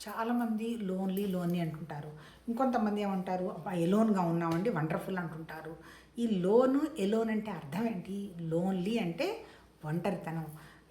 చాలామంది lonely lonely అంటుంటారు. ఇంకొంతమంది ఏమంటారు ఎలోన్గా ఉన్నామండి వండర్ఫుల్ అంటుంటారు. ఈ లోను ఎలోన్ అంటే అర్థం ఏంటి? లోన్లీ అంటే ఒంటరితనం.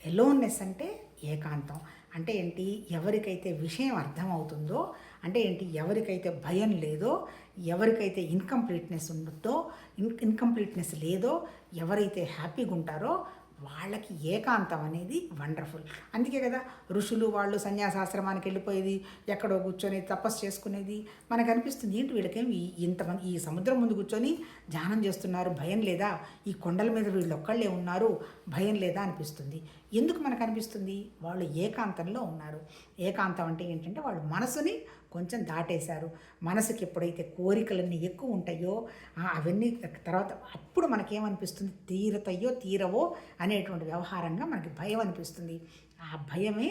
ఎలోన్నెస్ అంటే ఏకాంతం. అంటే ఏంటి? ఎవరికైతే విషయం అర్థమవుతుందో అంటే ఏంటి? ఎవరికైతే భయం లేదో ఎవరికైతే ఇన్కంప్లీట్నెస్ ఉంటుందో ఇన్ ఇన్కంప్లీట్నెస్ లేదో ఎవరైతే హ్యాపీగా ఉంటారో వాళ్ళకి ఏకాంతం అనేది వండర్ఫుల్. అందుకే కదా ఋషులు వాళ్ళు సన్యాసాశ్రమానికి వెళ్ళిపోయేది ఎక్కడో కూర్చొని తపస్సు చేసుకునేది. మనకు అనిపిస్తుంది ఏంటి వీళ్ళకేమి ఇంతమంది ఈ సముద్రం ముందు కూర్చొని ధ్యానం చేస్తున్నారు భయం లేదా? ఈ కొండల మీద వీళ్ళు ఒక్కళ్ళే ఉన్నారు భయం లేదా అనిపిస్తుంది. ఎందుకు మనకు అనిపిస్తుంది? వాళ్ళు ఏకాంతంలో ఉన్నారు. ఏకాంతం అంటే ఏంటంటే వాళ్ళు మనసుని కొంచెం దాటేశారు. మనసుకి ఎప్పుడైతే కోరికలన్నీ ఎక్కువ ఉంటాయో అవన్నీ తర్వాత అప్పుడు మనకేమనిపిస్తుంది? తీరతాయో తీరవో అనేటువంటి వ్యవహారంగా మనకి భయం అనిపిస్తుంది. ఆ భయమే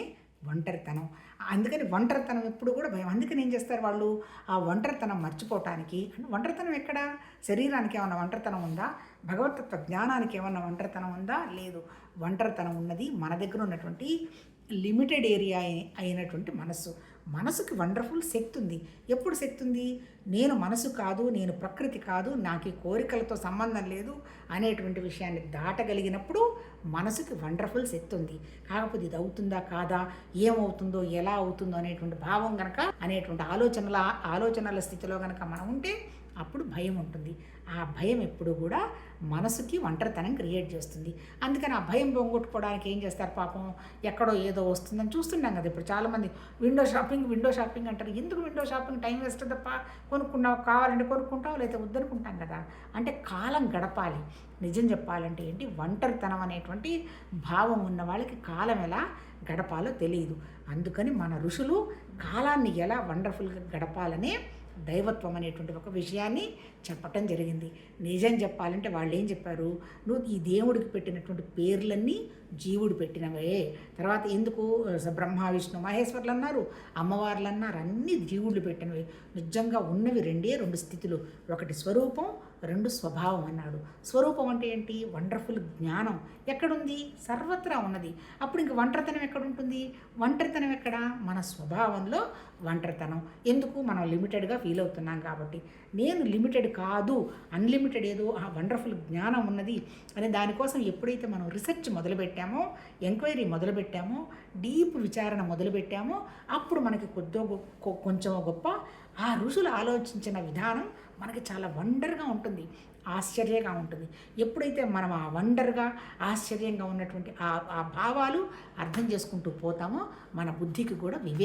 ఒంటరితనం. అందుకని ఒంటరితనం ఎప్పుడు కూడా భయం. అందుకని ఏం చేస్తారు వాళ్ళు? ఆ ఒంటరితనం మర్చిపోవటానికి ఒంటరితనం ఎక్కడ? శరీరానికి ఏమన్నా ఒంటరితనం ఉందా? భగవతత్వ జ్ఞానానికి ఏమన్నా ఒంటరితనం ఉందా? లేదు. ఒంటరితనం ఉన్నది మన దగ్గర ఉన్నటువంటి లిమిటెడ్ ఏరియా అయినటువంటి మనస్సు. మనసుకి వండర్ఫుల్ శక్తి ఉంది. ఎప్పుడు శక్తి ఉంది? నేను మనసు కాదు నేను ప్రకృతి కాదు నాకు ఈ కోరికలతో సంబంధం లేదు అనేటువంటి విషయాన్ని దాటగలిగినప్పుడు మనసుకి వండర్ఫుల్ శక్తి ఉంది. కాకపోతే ఇది అవుతుందా కాదా? ఏమవుతుందో ఎలా అవుతుందో అనేటువంటి భావం కనుక అనేటువంటి ఆలోచనల ఆలోచనల స్థితిలో కనుక మనం ఉంటే అప్పుడు భయం ఉంటుంది. ఆ భయం ఎప్పుడు కూడా మనసుకి ఒంటరితనం క్రియేట్ చేస్తుంది. అందుకని ఆ భయం పోగొట్టుకోవడానికి ఏం చేస్తారు పాపం? ఎక్కడో ఏదో వస్తుందని చూస్తున్నాం కదా ఇప్పుడు చాలామంది. విండో షాపింగ్ విండో షాపింగ్ అంటారు. ఎందుకు విండో షాపింగ్ టైం వేస్ట్ తప్ప? కొనుక్కున్నావు? కావాలంటే కొనుక్కుంటావు? లేదా వద్దనుకుంటాం కదా. అంటే కాలం గడపాలి. నిజం చెప్పాలంటే ఏంటి? ఒంటరితనం అనేటువంటి భావం ఉన్న వాళ్ళకి కాలం ఎలా గడపాలో తెలియదు అందుకని మన ఋషులు కాలాన్ని ఎలా వండర్ఫుల్గా గడపాలనే దైవత్వం అనేటువంటి ఒక విషయాన్ని చెప్పటం జరిగింది. నిజం చెప్పాలంటే వాళ్ళు ఏం చెప్పారు? నువ్వు ఈ దేవుడికి పెట్టినటువంటి పేర్లన్నీ జీవుడు పెట్టినవే. తర్వాత ఎందుకు బ్రహ్మ విష్ణు మహేశ్వర్లు అన్నారు అమ్మవార్లు అన్నారు అన్ని జీవుళ్ళు పెట్టినవి. నిజంగా ఉన్నవి రెండే రెండు స్థితులు. ఒకటి స్వరూపం రెండు స్వభావం అన్నాడు. స్వరూపం అంటే ఏంటి? వండర్ఫుల్ జ్ఞానం. ఎక్కడుంది? సర్వత్రా ఉన్నది. అప్పుడు ఇంక ఒంటరితనం ఎక్కడుంటుంది? ఒంటరితనం ఎక్కడ? మన స్వభావంలో ఒంటరితనం. ఎందుకు? మనం లిమిటెడ్గా ఫీల్ అవుతున్నాం కాబట్టి. నేను లిమిటెడ్ కాదు. అన్లిమిటెడ్ ఏదో ఆ వండర్ఫుల్ జ్ఞానం ఉన్నది అనే దానికోసం ఎప్పుడైతే మనం రీసెర్చ్ మొదలుపెట్టామో ఎంక్వైరీ మొదలుపెట్టామో డీప్ విచారణ మొదలుపెట్టామో అప్పుడు మనకి కొద్దో కొంచెం గొప్ప ఆ ఋషులు ఆలోచించిన విధానం మనకి చాలా వండర్గా ఉంటుంది ఆశ్చర్యంగా ఉంటుంది. ఎప్పుడైతే మనం ఆ వండర్గా ఆశ్చర్యంగా ఉన్నటువంటి ఆ ఆ భావాలు అర్థం చేసుకుంటూ పోతామో మన బుద్ధికి కూడా వివే